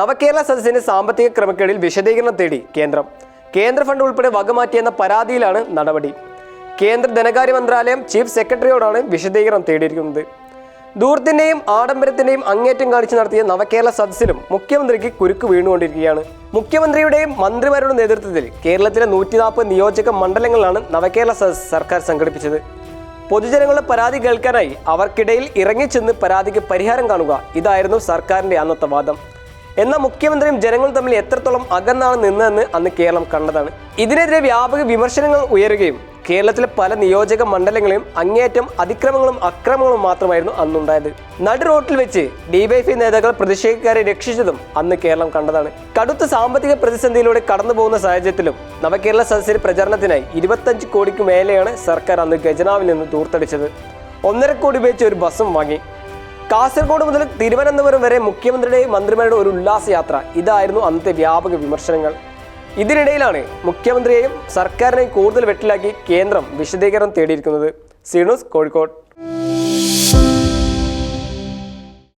നവകേരള സദസ്സിന്റെ സാമ്പത്തിക ക്രമക്കേടിൽ വിശദീകരണം തേടി കേന്ദ്രം. കേന്ദ്ര ഫണ്ട് ഉൾപ്പെടെ വകമാറ്റിയെന്ന പരാതിയിലാണ് നടപടി. കേന്ദ്ര ധനകാര്യ മന്ത്രാലയം ചീഫ് സെക്രട്ടറിയോടാണ് വിശദീകരണം തേടിയിരിക്കുന്നത്. ദൂരത്തിന്റെയും ആഡംബരത്തിന്റെയും അങ്ങേറ്റം കാണിച്ച് നടത്തിയ നവകേരള സദസ്സിലും മുഖ്യമന്ത്രിക്ക് കുരുക്ക് വീണുകൊണ്ടിരിക്കുകയാണ്. മുഖ്യമന്ത്രിയുടെയും മന്ത്രിമാരുടെ നേതൃത്വത്തിൽ കേരളത്തിലെ നൂറ്റി നാൽപ്പത് നിയോജക മണ്ഡലങ്ങളിലാണ് നവകേരള സദസ് സർക്കാർ സംഘടിപ്പിച്ചത്. പൊതുജനങ്ങളുടെ പരാതി കേൾക്കാനായി അവർക്കിടയിൽ ഇറങ്ങിച്ചെന്ന് പരാതിക്ക് പരിഹാരം കാണുക ഇതായിരുന്നു സർക്കാരിന്റെ അന്നത്തെ വാദം. എന്നാൽ മുഖ്യമന്ത്രിയും ജനങ്ങളും തമ്മിൽ എത്രത്തോളം അകന്നാണ് നിന്നതെന്ന് അന്ന് കേരളം കണ്ടതാണ്. ഇതിനെതിരെ വ്യാപക വിമർശനങ്ങൾ ഉയരുകയും കേരളത്തിലെ പല നിയോജക മണ്ഡലങ്ങളിലും അങ്ങേയറ്റം അതിക്രമങ്ങളും അക്രമങ്ങളും മാത്രമായിരുന്നു അന്നുണ്ടായത്. നടു റോട്ടിൽ വെച്ച് ഡിവൈഎഫ്ഐ നേതാക്കൾ പ്രതിഷേധക്കാരെ രക്ഷിച്ചതും അന്ന് കേരളം കണ്ടതാണ്. കടുത്ത സാമ്പത്തിക പ്രതിസന്ധിയിലൂടെ കടന്നു പോകുന്ന സാഹചര്യത്തിലും നവകേരള സദസ്സിൽ പ്രചാരണത്തിനായി ഇരുപത്തഞ്ച് കോടിക്ക് മേലെയാണ് സർക്കാർ അന്ന് ഖജനാവിൽ നിന്ന് ദൂർത്തടിച്ചത്. ഒന്നര കോടി ഉപയോഗിച്ച് ഒരു ബസ്സും വാങ്ങി. കാസർഗോഡ് മുതൽ തിരുവനന്തപുരം വരെ മുഖ്യമന്ത്രിയുടെയും മന്ത്രിമാരുടെ ഒരു ഉല്ലാസയാത്ര. ഇതായിരുന്നു അന്നത്തെ വ്യാപക വിമർശനങ്ങൾ. ഇതിനിടയിലാണ് മുഖ്യമന്ത്രിയെയും സർക്കാരിനെയും കൂടുതൽ വെട്ടിലാക്കി കേന്ദ്രം വിശദീകരണം തേടിയിരിക്കുന്നത്. സീണൂസ് കോഴിക്കോട്.